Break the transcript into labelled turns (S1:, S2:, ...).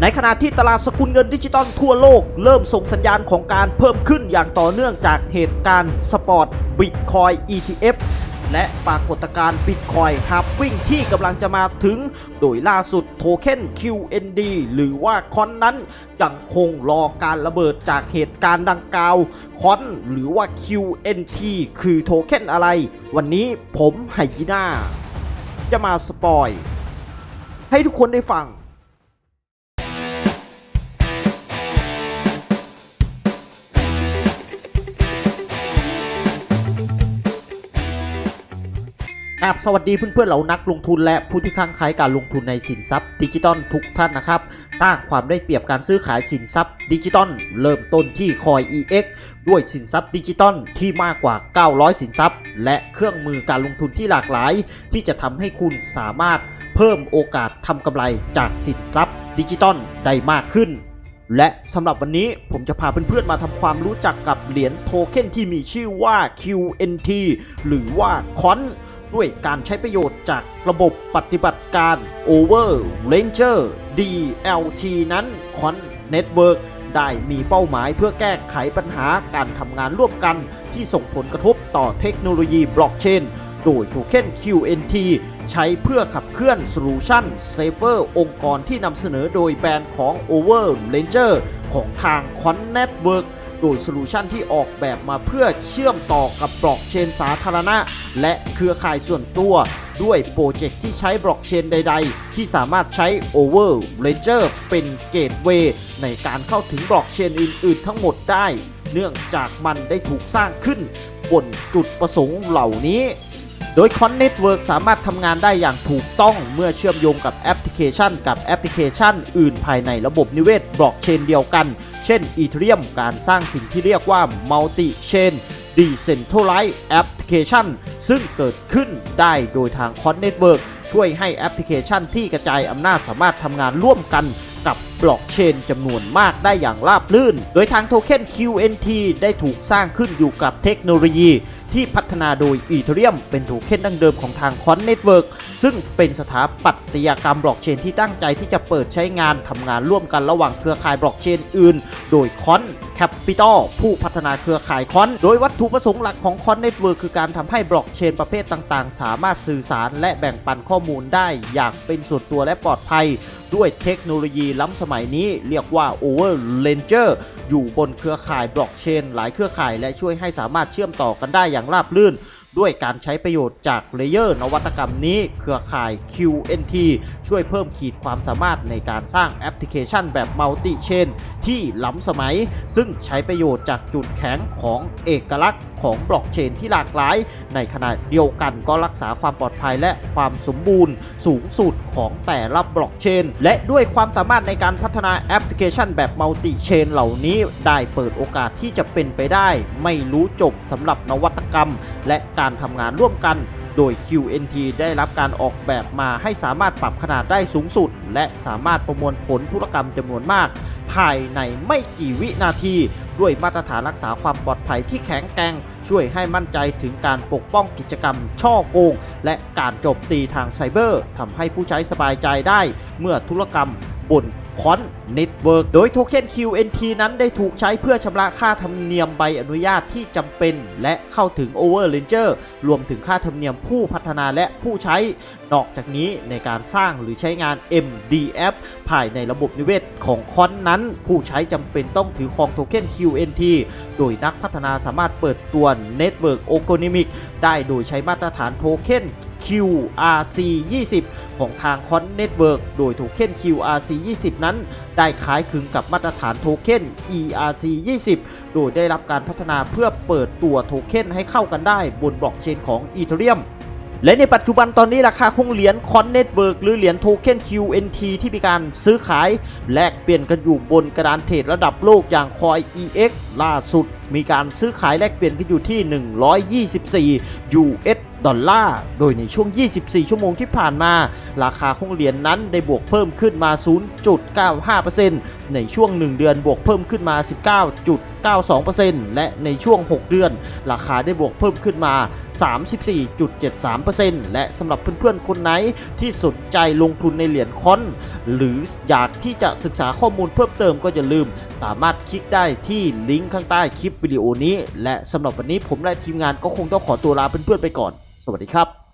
S1: ในขณะที่ตลาดสกุลเงินดิจิตอลทั่วโลก เริ่มส่งสัญญาณของการเพิ่มขึ้นอย่างต่อเนื่องจากเหตุการณ์สปอร์ตบิตคอย ETF และปรากฏการณ์บิตคอยฮับวิ่งที่กำลังจะมาถึง โดยล่าสุดโทเค็น QND หรือว่าคอนนั้นยังคงรอการระเบิดจากเหตุการณ์ดังกล่าวคอนหรือว่า QNT คือโทเค็นอะไร วันนี้ผมไฮยีน่าจะมาสปอย ให้ทุกคนได้ฟัง ครับสวัสดีเพื่อนๆเหล่านักลงทุนและผู้ที่ค้างคายการลงทุนในสินทรัพย์ดิจิตอลทุกท่านนะครับ สร้างความได้เปรียบการซื้อขายสินทรัพย์ดิจิตอลเริ่มต้นที่คอย EX ด้วยสินทรัพย์ดิจิตอลที่มากกว่า 900 สินทรัพย์ และเครื่องมือการลงทุนที่หลากหลาย ที่จะทำให้คุณสามารถเพิ่มโอกาสทำกำไรจากสินทรัพย์ดิจิตอลได้มากขึ้นและสำหรับวันนี้ผมจะพาเพื่อนๆมาทำความรู้จักกับเหรียญโทเค็นที่มีชื่อว่า QNT หรือว่าคอน ด้วยการใช้ประโยชน์จากระบบปฏิบัติการ Over Ranger DLT นั้น Con Network ได้มีเป้าหมายเพื่อแก้ไขปัญหาการทำงานร่วมกันที่ส่งผลกระทบต่อเทคโนโลยีบล็อกเชนโดยโทเค็น QNT ใช้เพื่อขับเคลื่อนโซลูชันเซฟเวอร์องค์กรที่นำเสนอโดยแบรนด์ของ Over Ranger ของทาง Con Network โดยโซลูชันที่ออกแบบมาเพื่อเชื่อมต่อกับบล็อกเชนสาธารณะ และเครือข่ายส่วนตัว ด้วยโปรเจกต์ที่ใช้บล็อกเชนใด ๆ ที่สามารถใช้ Over Ledger เป็นเกตเวย์ในการเข้าถึงบล็อกเชนอื่น ๆ ทั้งหมดได้ เนื่องจากมันได้ถูกสร้างขึ้น บนจุดประสงค์เหล่านี้โดย Con Network สามารถทำงานได้อย่างถูกต้องเมื่อเชื่อมโยงกับแอปพลิเคชัน กับแอปพลิเคชัน อื่นภายในระบบนิเวศบล็อกเชนเดียวกัน เช่นอีเธอรี่มการสร้างสิ่งที่เรียกว่า Multi Chain Decentralized Application ซึ่งเกิดขึ้นได้โดยทาง Con Network ช่วยให้แอปพลิเคชันที่กระจายอำนาจสามารถทำงานร่วมกันกับบล็อกเชนจำนวนมากได้อย่างราบรื่น โดยทางโทเค็น QNT ได้ถูกสร้างขึ้นอยู่กับเทคโนโลยี ที่พัฒนาโดยอีเทเรียมเป็นโทเค็นดั้งเดิมของทางคอนเน็ตเวิร์กซึ่งเป็นสถาปัตยกรรมบล็อกเชนที่ตั้งใจที่จะเปิดใช้งานทำงานร่วมกันระหว่างเครือข่ายบล็อกเชนอื่น โดยคอน แคปปิตอลผู้พัฒนาเครือข่ายคอน โดยวัตถุประสงค์หลักของคอนเน็ตเวิร์คือการทำให้บล็อกเชนประเภทต่างๆ สามารถสื่อสารและแบ่งปันข้อมูลได้อย่างเป็นส่วนตัวและปลอดภัย ด้วยเทคโนโลยีล้ำสมัยนี้เรียกว่า Over Ranger อยู่บนเครือข่ายบล็อกเชนหลายเครือข่าย และช่วยให้สามารถเชื่อมต่อกันได้อย่างราบรื่น ด้วยการใช้ประโยชน์จากเลเยอร์นวัตกรรมนี้เครือข่าย QNT ช่วยเพิ่มขีดความสามารถในการสร้างแอปพลิเคชันแบบมัลติเชนที่ล้ำสมัย ซึ่งใช้ประโยชน์จากจุดแข็งของเอกลักษณ์ของบล็อกเชนที่หลากหลาย ในขณะเดียวกันก็รักษาความปลอดภัยและความสมบูรณ์ สูงสุดของแต่ละบล็อกเชน และด้วยความสามารถในการพัฒนาแอปพลิเคชันแบบมัลติเชนเหล่านี้ได้เปิดโอกาสที่จะเป็นไปได้ ไม่รู้จบสำหรับนวัตกรรม และการการทำงานร่วมกัน โดย QNT ได้รับการออกแบบมาให้สามารถปรับขนาดได้สูงสุด และสามารถประมวลผลธุรกรรมจำนวนมาก ภายในไม่กี่วินาที ด้วยมาตรฐานรักษาความปลอดภัยที่แข็งแกร่งช่วยให้มั่นใจถึงการปกป้องกิจกรรม ช่อโกง และการโจมตีทางไซเบอร์ทำให้ผู้ใช้สบายใจได้ เมื่อธุรกรรมบน คอนเน็ตเวิร์กโดยโทเค็น QNT นั้นได้ถูกใช้เพื่อชำระค่าธรรมเนียมใบอนุญาตที่จำเป็น และเข้าถึง Over Ledger รวมถึงค่าธรรมเนียมผู้พัฒนาและผู้ใช้ นอกจากนี้ในการสร้างหรือใช้งาน MDF ภายในระบบนิเวศของคอนนั้น ผู้ใช้จำเป็นต้องถือครองโทเค็น QNT โดยนักพัฒนาสามารถเปิดตัว Network o c o n o m i c ได้โดยใช้มาตรฐานโทเค็น QRC 20ของทาง Con Network โดยโทเค็น QRC 20นั้น ได้คล้ายคลึงกับมาตรฐานโทเค็น ERC 20โดยได้รับการพัฒนาเพื่อเปิดตัวโทเค็นให้เข้ากันได้บนบล็อกเชนของ Ethereum และในปัจจุบันตอนนี้ราคาของเหรียญ Con Network หรือเหรียญโทเค็น QNT ที่มีการซื้อขาย แลกเปลี่ยนกันอยู่บนกระดานเทรดระดับโลกอย่าง Coin EX ล่าสุด มีการซื้อขายแลกเปลี่ยนกันอยู่ที่ 124 US ดอลลาร์ โดยในช่วง 24 ชั่วโมงที่ผ่านมา ราคาของเหรียญนนั้นได้บวกเพิ่มขึ้นมา 0.95%ในช่วง 1 เดือนบวกเพิ่มขึ้นมา2.92%และในช่วง 6 เดือน ราคาได้บวกเพิ่มขึ้นมา 34.73%และสำหรับเพื่อนๆ คนไหนที่สนใจลงทุนในเหรียญคอน หรืออยากที่จะศึกษาข้อมูลเพิ่มเติมก็อย่าลืม สามารถคลิกได้ที่ลิงก์ข้างใต้คลิปวิดีโอนี้ และสำหรับวันนี้ผมและทีมงานก็คงต้องขอตัวลาเพื่อนๆไปก่อน สวัสดีครับ